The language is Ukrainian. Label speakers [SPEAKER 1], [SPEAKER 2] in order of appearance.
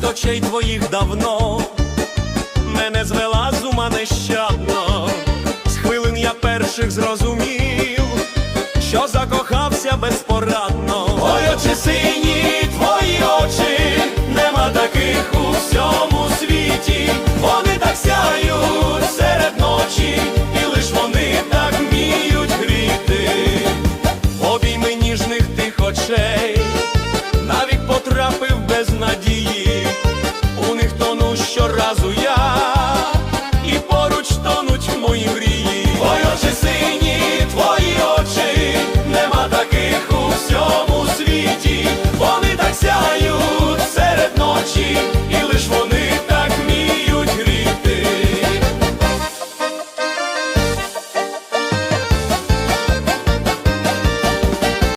[SPEAKER 1] від очей твоїх давно мене звела з ума нещадно. З хвилин я перших зрозумів, що закохався безпорадно. Ой, очі сині, твої очі, нема таких у всьому світі. Вони так сяють серед ночі, і лиш вони так вміють гріти. Обійми ніжних тих очей. moim